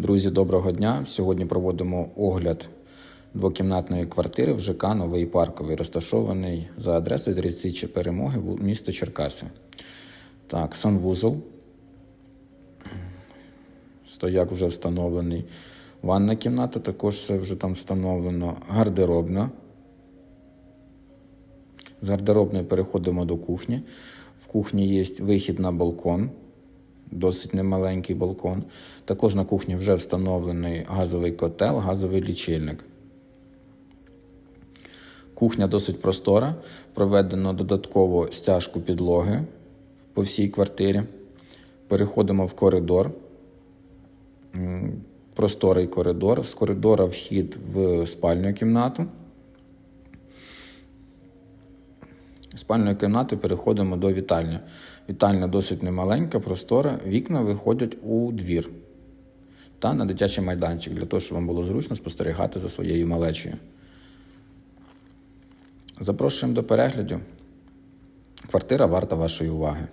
Друзі, доброго дня! Сьогодні проводимо огляд двокімнатної квартири в ЖК Новий Парковий, розташований за адресою 30 перемоги, місто Черкаси. Так, санвузол. Стояк вже встановлений. Ванна кімната також все вже там встановлено. Гардеробна. З гардеробної переходимо до кухні. В кухні є вихід на балкон, досить немаленький балкон. Також на кухні вже встановлений газовий котел, газовий лічильник. Кухня досить простора. Проведено додатково стяжку підлоги по всій квартирі. Переходимо в коридор. Просторий коридор. З коридора вхід в спальню кімнату. Спальної кімнати переходимо до вітальні. Вітальня досить немаленька, простора. Вікна виходять у двір та на дитячий майданчик, для того, щоб вам було зручно спостерігати за своєю малечею. Запрошуємо до перегляду. Квартира варта вашої уваги.